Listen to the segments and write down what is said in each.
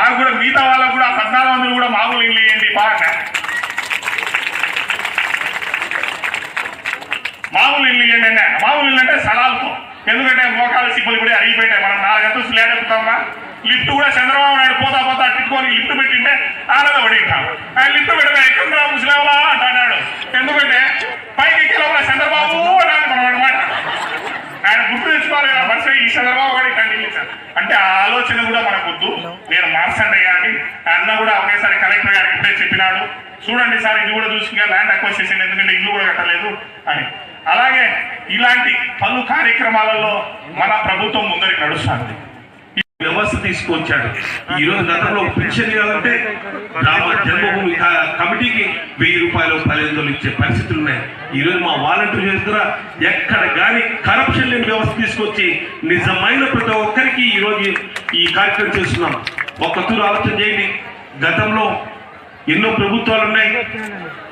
మాకు కూడా మిగతా వాళ్ళకు కూడా పద్నాలుగు వందలు కూడా మామూలు ఇల్లు ఇవ్వండి బాగా మామూలు ఇల్లు ఇవ్వండి అన్న. మామూలు ఇల్లు అంటే స్థలాలతో ఎందుకంటే మోకాలు సిబ్బలు కూడా అరిగిపోయినాయి. మనం నాలుగు గంటలు లేట్ ఎక్కుతామా లిఫ్ట్ కూడా చంద్రబాబు నాయుడు పోతా పోతా తిట్టుకొని లిఫ్ట్ పెట్టింటే ఆనంద పడింటాం ఆయన లిఫ్ట్ పెట్టిన ఎక్కడ ముసలేవలా అంటున్నాడు. ఎందుకంటే పైకి ఎక్కేలోపల చంద్రబాబు అన్నాడు అనమాట ఆయన గుర్తు తెచ్చుకోవాలి కదా బస్సు ఈ చంద్రబాబు గారి ఖండించారు అంటే ఆ ఆలోచన కూడా నేను మాస్టర్ అయ్యా అని అన్న కూడా ఒకేసారి కలెక్టర్ గారికి ఇప్పుడే చెప్పినాడు. చూడండి సార్ ఇది కూడా చూసుకుని ల్యాండ్ అక్వైసేషన్ ఎందుకంటే ఇల్లు కూడా కట్టలేదు అని. అలాగే ఇలాంటి పలు కార్యక్రమాలలో మన ప్రభుత్వం ముందరికి నడుస్తుంది. వ్యవస్థ తీసుకొచ్చాడు. ఈ రోజు గతంలో పెన్షన్ ఇవ్వాలంటే రామ జన్మభూమి కమిటీకి వెయ్యి రూపాయలు పదిహేను ఇచ్చే పరిస్థితులు ఉన్నాయి. ఈ రోజు మా వాలంటీర్ చేస్తున్నా ఎక్కడ కానీ కరప్షన్ లేని వ్యవస్థ తీసుకొచ్చి నిజమైన ప్రతి ఒక్కరికి ఈ రోజు ఈ కార్యక్రమం చేస్తున్నాం. ఒక్క తూరు ఆలోచన చేయండి. గతంలో ఎన్నో ప్రభుత్వాలు ఉన్నాయి.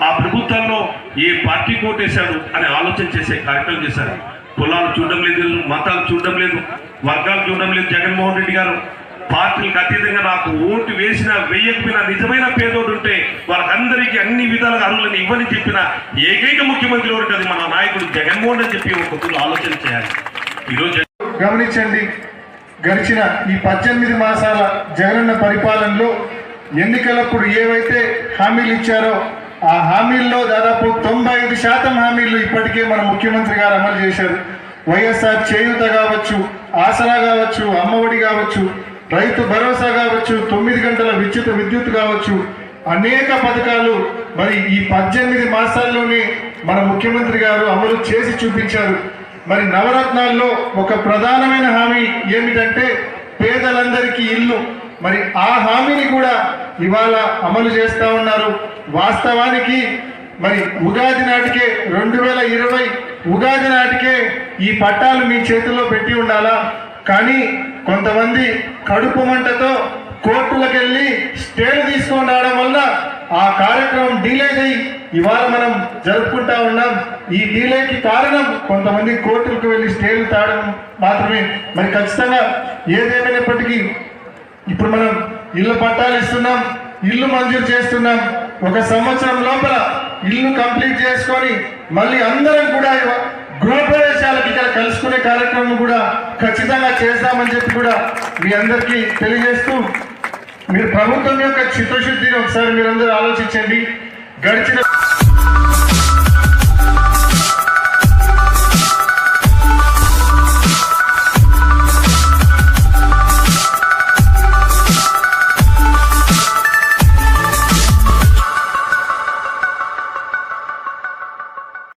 ఆ ప్రభుత్వాల్లో ఏ పార్టీ కోటేశాడు అని ఆలోచన చేసే కార్యక్రమం చేశారు. కులాలు చూడడం లేదు మతాలు చూడడం లేదు వర్గాలు చూడడం లేదు. జగన్మోహన్ రెడ్డి గారు పార్టీలకు అతీతంగా నాకు ఓటు వేసిన వేయకపోయినా నిజమైన పేదోడు ఉంటే వాళ్ళకందరికీ అన్ని విధాలుగా అర్హులను ఇవ్వని చెప్పిన ఏకైక ముఖ్యమంత్రి ఎవరికి అది మన నాయకుడు జగన్మోహన్ అని చెప్పి ఒక తూరు ఆలోచన చేయాలి. ఈరోజు గమనించండి గడిచిన ఈ పద్దెనిమిది మాసాల జగనన్న పరిపాలనలో ఎన్నికలప్పుడు ఏవైతే హామీలు ఇచ్చారో ఆ హామీల్లో దాదాపు తొంభై ఐదు శాతం హామీలు ఇప్పటికే మన ముఖ్యమంత్రి గారు అమలు చేశారు. వైఎస్ఆర్ చేయూత కావచ్చు ఆసరా కావచ్చు అమ్మఒడి కావచ్చు రైతు భరోసా కావచ్చు తొమ్మిది గంటల విద్యుత్ విద్యుత్ కావచ్చు అనేక పథకాలు మరి ఈ పద్దెనిమిది మాసాల్లోనే మన ముఖ్యమంత్రి గారు అమలు చేసి చూపించారు. మరి నవరత్నాల్లో ఒక ప్రధానమైన హామీ ఏమిటంటే పేదలందరికీ ఇల్లు. మరి ఆ హామీని కూడా ఇవాళ అమలు చేస్తా ఉన్నారు. వాస్తవానికి మరి ఉగాది నాటికే రెండు వేల ఇరవై ఉగాది నాటికే ఈ పట్టాలు మీ చేతుల్లో పెట్టి ఉండాలా? కానీ కొంతమంది కడుపు మంటతో కోర్టులకు వెళ్ళి స్టేలు తీసుకొని రావడం వల్ల ఆ కార్యక్రమం డీలే అయ్యి ఇవాళ మనం జరుపుకుంటా ఉన్నాం. ఈ డీలేకి కారణం కొంతమంది కోర్టులకు వెళ్ళి స్టేలు తాగడం మాత్రమే. మరి ఖచ్చితంగా ఏదేమైనప్పటికీ ఇప్పుడు మనం ఇల్లు పట్టాలు ఇస్తున్నాం ఇల్లు మంజూరు చేస్తున్నాం. ఒక సంవత్సరం లోపల ఇల్లు కంప్లీట్ చేసుకొని మళ్ళీ అందరం కూడా గృహప్రవేశాలకు ఇక్కడ కలుసుకునే కార్యక్రమం కూడా ఖచ్చితంగా చేస్తామని చెప్పి కూడా మీ అందరికీ తెలియజేస్తూ మీరు ప్రభుత్వం యొక్క చిత్తశుద్ధిని ఒకసారి మీరందరూ ఆలోచించండి. గడిచిన